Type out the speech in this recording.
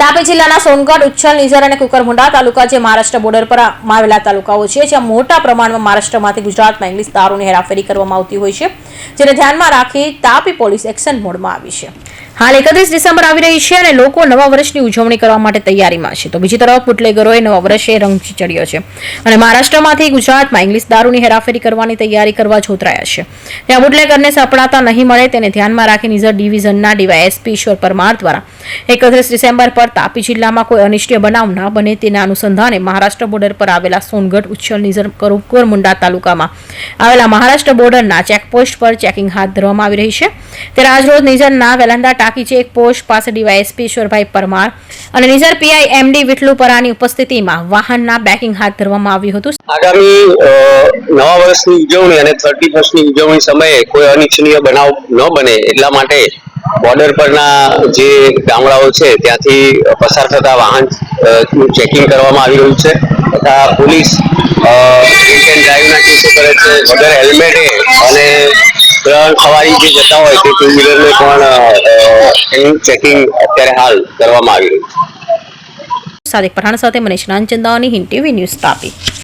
તાપી જિલ્લાના સોનગઢ, ઉચ્છલ, નિઝર અને કુકરમુંડા તાલુકા જે મહારાષ્ટ્ર બોર્ડર પર આવેલા તાલુકાઓ છે, જ્યાં મોટા પ્રમાણમાં મહારાષ્ટ્રમાંથી ગુજરાતમાં ઇંગ્લિશ દારૂની હેરાફેરી કરવામાં આવતી હોય છે, જેને ધ્યાનમાં રાખી તાપી પોલીસ એક્શન મોડમાં આવી છે. હાલ એકત્રીસ ડિસેમ્બર આવી રહી છે અને લોકો નવા વર્ષની ઉજવણી કરવા માટે તૈયારીમાં છે. તો બીજી તરફ બુટલેગરોએ નવા વર્ષે રંગ ચડ્યો છે. અને મહારાષ્ટ્રમાંથી ગુજરાતમાં ઇંગ્લિશ દારૂની હેરાફેરી કરવાની તૈયારી કરવા જોતરાયા છે. ત્યાં બુટલેગરને સપડાતા નહીં મળે તેને ધ્યાનમાં રાખી નિઝર ડિવિઝનના ડીવાયએસપી ઈશ્વર પરમાર દ્વારા એકત્રીસ ડિસેમ્બર પર તાપી જિલ્લામાં કોઈ અનિષ્ટીય બનાવ ન બને તેના અનુસંધાને મહારાષ્ટ્ર બોર્ડર પર આવેલા સોનગઢ, ઉચ્છલ, નિઝર કરુકરમુંડા તાલુકામાં આવેલા મહારાષ્ટ્ર બોર્ડરના ચેકપોસ્ટ પર ચેકિંગ હાથ ધરવામાં આવી રહી છે. ત્યારે આજરોજ નિઝરના વેલંદા ટાંકી છે. એક પોસ્ટ પાસે ડીવાયએસપી ઈશ્વરભાઈ પરમાર અને નિઝર પીઆઈ એમડી વિઠલુપરાની ઉપસ્થિતિમાં વાહનના બેકિંગ હાથ ધરવામાં આવ્યું હતું. આગામી નવા વર્ષની ઉજવણી અને થર્ટી ફર્સ્ટની ઉજવણી સમયે કોઈ અનિચ્છનીય બનાવ ન બને એટલા માટે બોર્ડર પરના જે ગામડાઓ છે ત્યાંથી પસાર થતા વાહન ચેકિંગ કરવામાં આવી રહ્યું છે તથા પોલીસ ડ્રાઈવના કેસો કરે છે. વગર હેલ્મેટે અને ત્રણ સવારી જે જતા હોય તે ટુ વ્હીલરને પણ એનું ચેકિંગ અત્યારે હાલ કરવામાં આવી રહ્યું સાદિક પઠાણ સાથે મનીષ રામચંદાની હિન્દ ટીવી ન્યૂઝ તાપી.